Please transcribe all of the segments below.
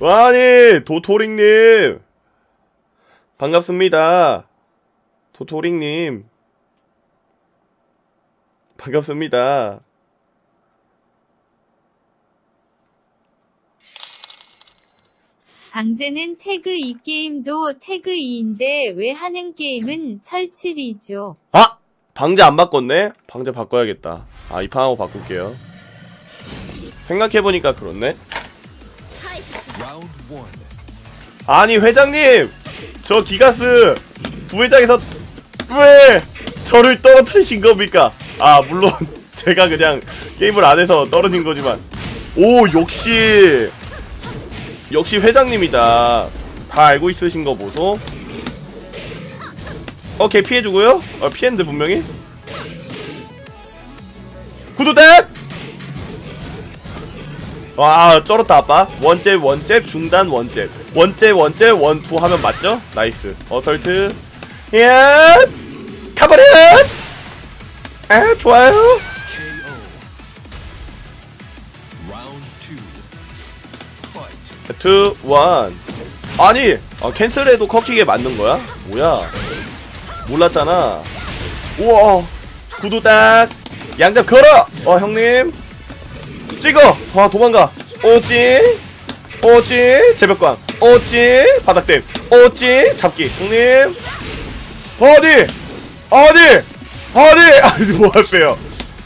아니 도토링님 반갑습니다 도토링님 반갑습니다 방제는 태그 이 게임도 태그 2인데 왜 하는 게임은 철칠이죠. 아! 방제 안 바꿨네? 방제 바꿔야겠다 아 이 판하고 바꿀게요 생각해보니까 그렇네. 아니 회장님! 저 기가스 부회장에서 왜 저를 떨어뜨리신 겁니까? 아 물론 제가 그냥 게임을 안 해서 떨어진 거지만. 오 역시! 역시 회장님이다. 다 알고 있으신 거 보소. 오케이 피해주고요. 어 피했는데 분명히. 구두대 와 쩔었다 아빠 원잽 원잽 중단 원잽 원잽 원잽 원투 하면 맞죠? 나이스 어설트 야 가버려 아 좋아요. 투, 원. 아니, 어, 캔슬해도 커킥에 맞는 거야? 뭐야? 몰랐잖아. 우와, 구두 딱. 양잡 걸어! 어, 형님. 찍어! 와, 도망가. 오찌. 오찌. 제벽광. 오찌. 바닥댐. 오찌. 잡기. 형님. 어디? 어디? 어디? 아니, 뭐 하세요?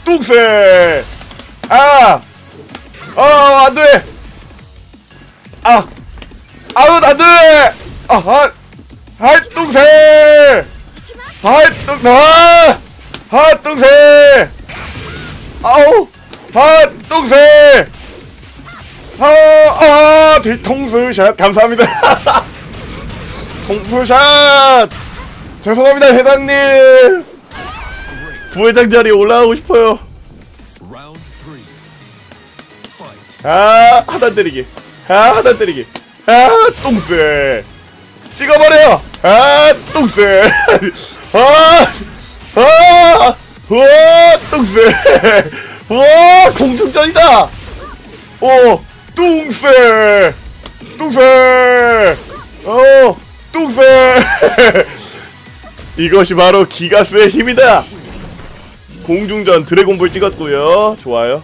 뚝새! 아! 어, 안 돼! 아! 아우, 안 돼! 아, 아! 아, 뚱새! 아, 뚱, 아! 아, 뚱새! 아우! 아, 뚱새! 아, 아, 뒤통수샷, 감사합니다. 통수샷! 죄송합니다, 회장님! 부회장 자리에 올라가고 싶어요. 아 하단 때리기 아 하단 때리기 아 똥쎄 찍어버려 아 똥쎄 아아 우와 똥쎄 우 와 공중전이다! 오 똥쎄 똥쎄 어 똥쎄 이것이 바로 기가스의 힘이다! 공중전 드래곤볼 찍었고요. 좋아요